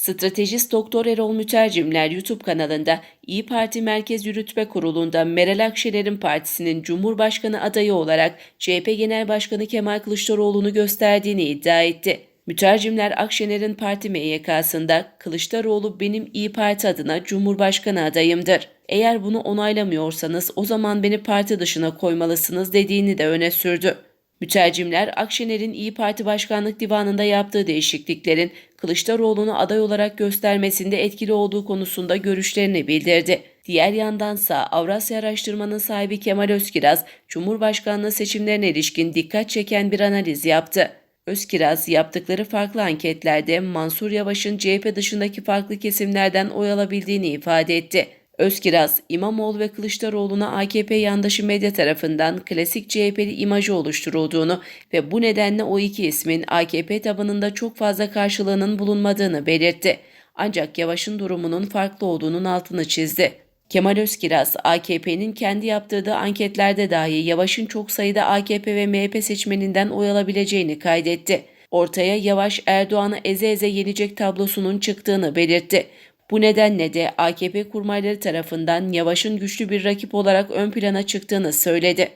Stratejist Doktor Erol Mütercimler YouTube kanalında İyi Parti Merkez Yürütme Kurulu'nda Meral Akşener'in partisinin Cumhurbaşkanı adayı olarak CHP Genel Başkanı Kemal Kılıçdaroğlu'nu gösterdiğini iddia etti. Mütercimler Akşener'in parti MYK'sında Kılıçdaroğlu benim İyi Parti adına Cumhurbaşkanı adayımdır. Eğer bunu onaylamıyorsanız o zaman beni parti dışına koymalısınız dediğini de öne sürdü. Mütercimler Akşener'in İyi Parti Başkanlık Divanı'nda yaptığı değişikliklerin Kılıçdaroğlu'nu aday olarak göstermesinde etkili olduğu konusunda görüşlerini bildirdi. Diğer yandansa Avrasya Araştırma'nın sahibi Kemal Özkiraz, Cumhurbaşkanlığı seçimlerine ilişkin dikkat çeken bir analiz yaptı. Özkiraz yaptıkları farklı anketlerde Mansur Yavaş'ın CHP dışındaki farklı kesimlerden oy alabildiğini ifade etti. Özkiraz, İmamoğlu ve Kılıçdaroğlu'na AKP yandaşı medya tarafından klasik CHP'li imajı oluşturulduğunu ve bu nedenle o iki ismin AKP tabanında çok fazla karşılığının bulunmadığını belirtti. Ancak Yavaş'ın durumunun farklı olduğunun altını çizdi. Kemal Özkiraz, AKP'nin kendi yaptırdığı anketlerde dahi Yavaş'ın çok sayıda AKP ve MHP seçmeninden oy alabileceğini kaydetti. Ortaya Yavaş Erdoğan'ı eze eze yenecek tablosunun çıktığını belirtti. Bu nedenle de AKP kurmayları tarafından Yavaş'ın güçlü bir rakip olarak ön plana çıktığını söyledi.